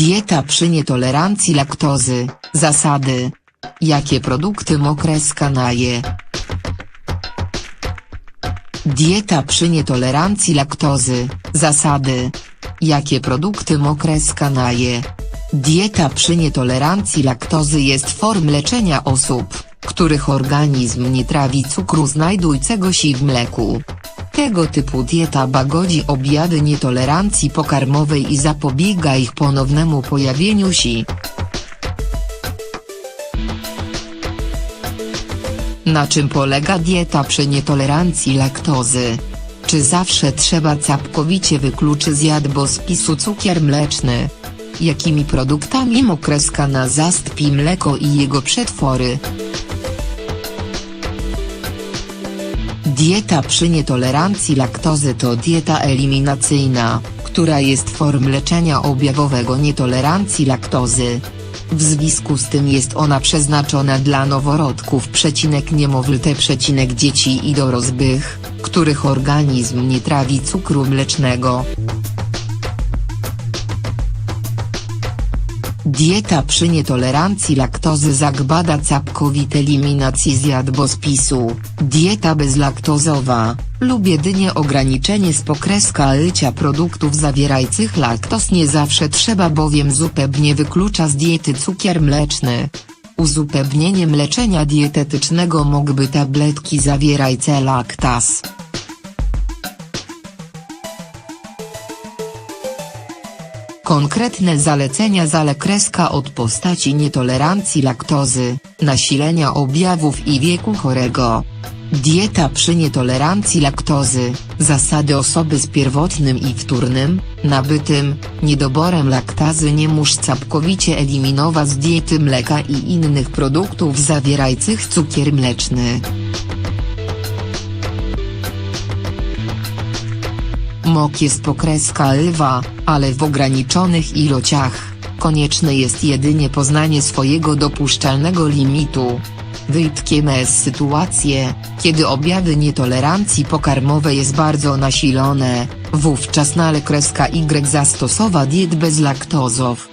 Dieta przy nietolerancji laktozy, zasady. Jakie produkty mokreska naje? Dieta przy nietolerancji laktozy, zasady. Jakie produkty mokreska naje? Dieta przy nietolerancji laktozy jest form leczenia osób, których organizm nie trawi cukru znajdującego się w mleku. Tego typu dieta bagodzi objawy nietolerancji pokarmowej i zapobiega ich ponownemu pojawieniu się. Na czym polega dieta przy nietolerancji laktozy? Czy zawsze trzeba całkowicie wykluczyć z jadłospisu cukier mleczny? Jakimi produktami mokreska na zastąpi mleko i jego przetwory? Dieta przy nietolerancji laktozy to dieta eliminacyjna, która jest form leczenia objawowego nietolerancji laktozy. W związku z tym jest ona przeznaczona dla noworodków przecinek niemowlęte przecinek dzieci i dorosłych, których organizm nie trawi cukru mlecznego. Dieta przy nietolerancji laktozy zagbada całkowite eliminacji z jadłospisu, dieta bezlaktozowa, lub jedynie ograniczenie z pokreska produktów zawierających laktoz nie zawsze trzeba bowiem zupełnie wyklucza z diety cukier mleczny. Uzupełnieniem leczenia dietetycznego mogłyby tabletki zawierające laktaz. Konkretne zalecenia zalekreska od postaci nietolerancji laktozy, nasilenia objawów i wieku chorego. Dieta przy nietolerancji laktozy, zasady osoby z pierwotnym i wtórnym, nabytym, niedoborem laktazy nie musz całkowicie eliminować z diety mleka i innych produktów zawierających cukier mleczny. Mok jest pokreska lwa, ale w ograniczonych ilościach, konieczne jest jedynie poznanie swojego dopuszczalnego limitu. Wyjątkiem jest sytuacje, kiedy objawy nietolerancji pokarmowej jest bardzo nasilone, wówczas nale kreska Y zastosowa diet bez laktozow.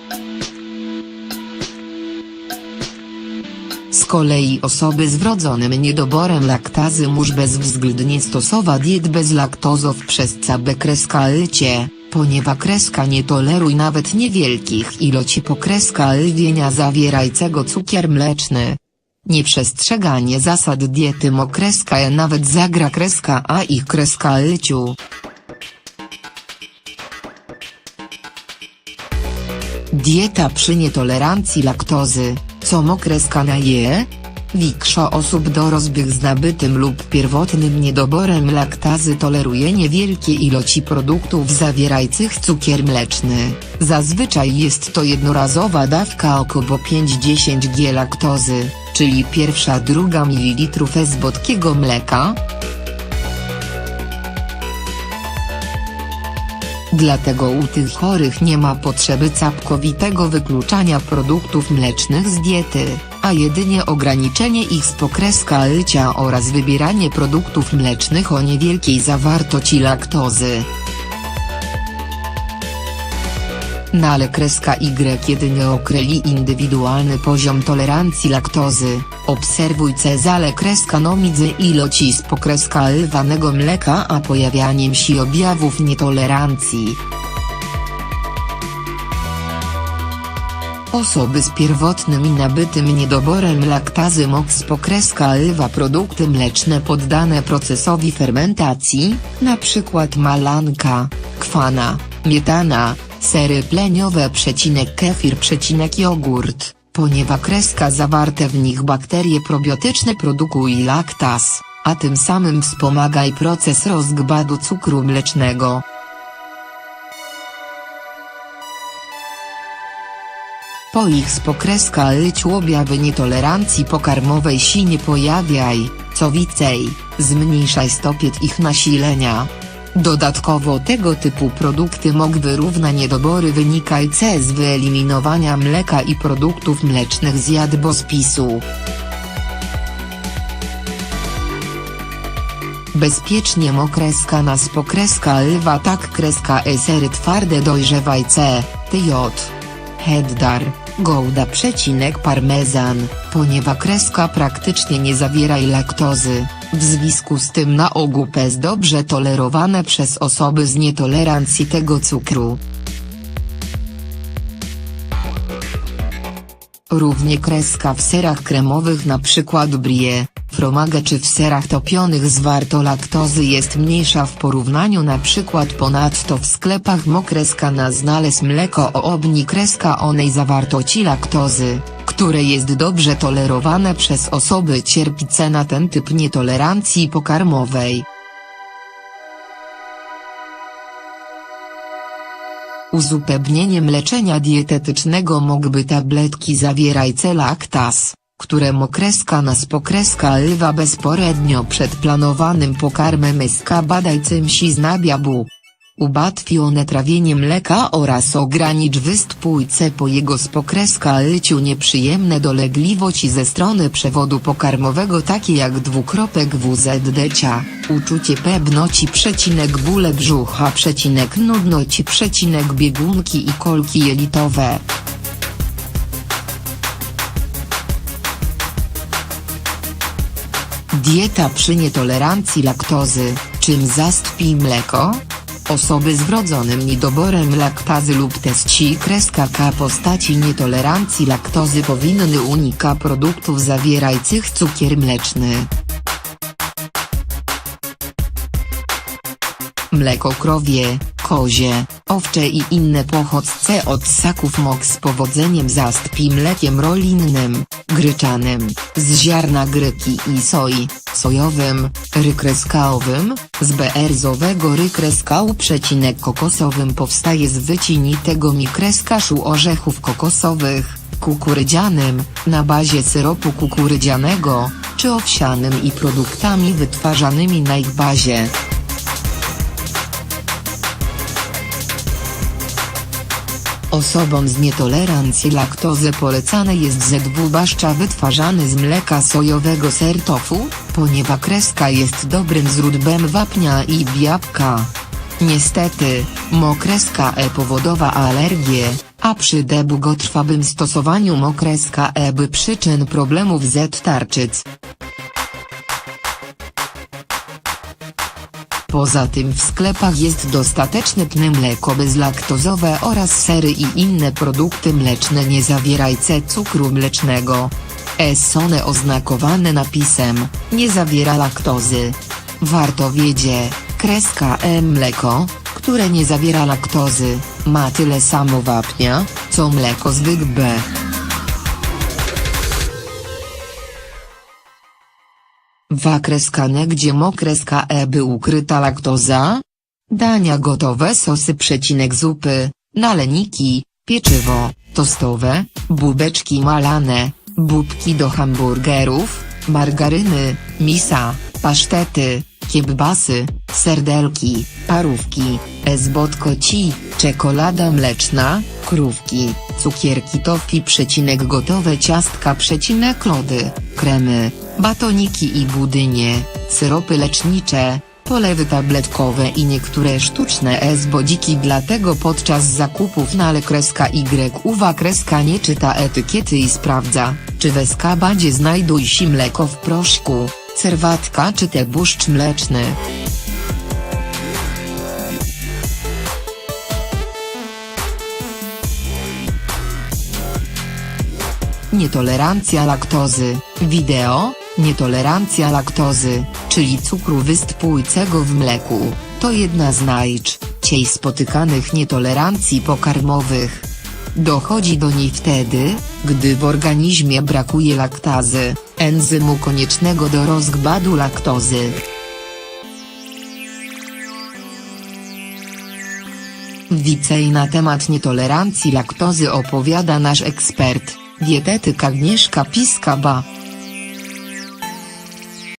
Kolei osoby z wrodzonym niedoborem laktazy musz bezwzględnie stosować diet bez laktozow przez całe kreska lycie, ponieważ kreska nie toleruje nawet niewielkich ilości pokreska lwienia zawierającego cukier mleczny. Nieprzestrzeganie zasad diety mokreska je nawet zagra kreska a ich kreska lyciu. Dieta przy nietolerancji laktozy, co mokreska naje? Większo osób dorosłych z nabytym lub pierwotnym niedoborem laktazy toleruje niewielkie ilości produktów zawierających cukier mleczny, zazwyczaj jest to jednorazowa dawka około 5-10 g laktozy, czyli pierwsza druga ml ezbotkiego mleka, Dlatego u tych chorych nie ma potrzeby całkowitego wykluczania produktów mlecznych z diety, a jedynie ograniczenie ich z oraz wybieranie produktów mlecznych o niewielkiej zawartości laktozy. Na ale kreska Y jedynie określi indywidualny poziom tolerancji laktozy, obserwuj cezale kreska nomidzy iloci z pokreska lwanego mleka a pojawianiem się objawów nietolerancji. Osoby z pierwotnym i nabytym niedoborem laktazy MOX pokreska lwa produkty mleczne poddane procesowi fermentacji, np. malanka, kwana, mietana, sery pleniowe przecinek kefir przecinek jogurt, ponieważ kreska zawarte w nich bakterie probiotyczne produkują laktaz, a tym samym wspomaga i proces rozgładu cukru mlecznego. Po ich spokreska lyciu objawy nietolerancji pokarmowej się nie pojawiaj, co więcej, zmniejszaj stopień ich nasilenia. Dodatkowo tego typu produkty mogą wyrówna niedobory wynikające z wyeliminowania mleka i produktów mlecznych z jadłospisu. Bezpiecznie mokreska na spokreska lwa tak kreska esery twarde dojrzewaj C, TJ. cheddar, gouda przecinek parmezan, ponieważ kreska praktycznie nie zawiera laktozy, w związku z tym na ogół jest dobrze tolerowane przez osoby z nietolerancji tego cukru. Równie kreska w serach kremowych np. brie, fromage czy w serach topionych zwarto laktozy jest mniejsza w porównaniu np. ponadto w sklepach mokreska na znalez mleko o obni kreska onej zawartości laktozy, które jest dobrze tolerowane przez osoby cierpice na ten typ nietolerancji pokarmowej. Uzupełnieniem leczenia dietetycznego mogłyby tabletki zawierajce laktas, które mokreska nas pokreska lwa bezporednio przed planowanym pokarmem SK badajcym si znabiabu. Ułatwi one trawienie mleka oraz ogranicz występujce po jego spokreska nieprzyjemne dolegliwości ze strony przewodu pokarmowego takie jak dwukropek WZD-cia, uczucie pewności przecinek bóle brzucha przecinek nudności przecinek biegunki i kolki jelitowe. Dieta przy nietolerancji laktozy, czym zastąpi mleko? Osoby z wrodzonym niedoborem laktazy lub kreska K postaci nietolerancji laktozy powinny unikać produktów zawierających cukier mleczny. Mleko krowie, kozie, owcze i inne pochodźce od ssaków mok z powodzeniem zastąpi mlekiem rolinnym, gryczanym, z ziarna gryki i soi, sojowym, rykreskałowym, z berzowego rykreskału przecinek kokosowym powstaje z wycinitego mikreskaszu orzechów kokosowych, kukurydzianym, na bazie syropu kukurydzianego, czy owsianym i produktami wytwarzanymi na ich bazie. Osobom z nietolerancji laktozy polecane jest ZW-baszcza wytwarzany z mleka sojowego ser tofu, ponieważ kreska jest dobrym źródłem wapnia i biabłka. Niestety, mokreska E powodowa alergię, a przy długotrwałym stosowaniu mokreska E by przyczyn problemów z tarczyc. Poza tym w sklepach jest dostateczne pne mleko bezlaktozowe oraz sery i inne produkty mleczne nie zawierające cukru mlecznego. Są one oznakowane napisem, nie zawiera laktozy. Warto wiedzieć, kreska E mleko, które nie zawiera laktozy, ma tyle samo wapnia, co mleko zwykłe. Wakreskane gdzie mokreska e by ukryta laktoza? Dania gotowe sosy przecinek zupy, naleniki, pieczywo, tostowe, bubeczki malane, bubki do hamburgerów, margaryny, misa, pasztety, kiebbasy, serdelki, parówki, ezbot ci, czekolada mleczna, krówki, cukierki tofi przecinek gotowe ciastka przecinek lody, kremy, batoniki i budynie, syropy lecznicze, polewy tabletkowe i niektóre sztuczne ezbodziki dlatego podczas zakupów na lekreska Y uwa kreska nie czyta etykiety i sprawdza, czy w eskabadzie znajduje się mleko w proszku, serwatka czy te mleczny. Nietolerancja laktozy, wideo, nietolerancja laktozy, czyli cukru występującego w mleku, to jedna z najczęściej spotykanych nietolerancji pokarmowych. Dochodzi do niej wtedy, gdy w organizmie brakuje laktazy, enzymu koniecznego do rozkładu laktozy. Więcej na temat nietolerancji laktozy opowiada nasz ekspert, dietetyk Agnieszka Piskaba.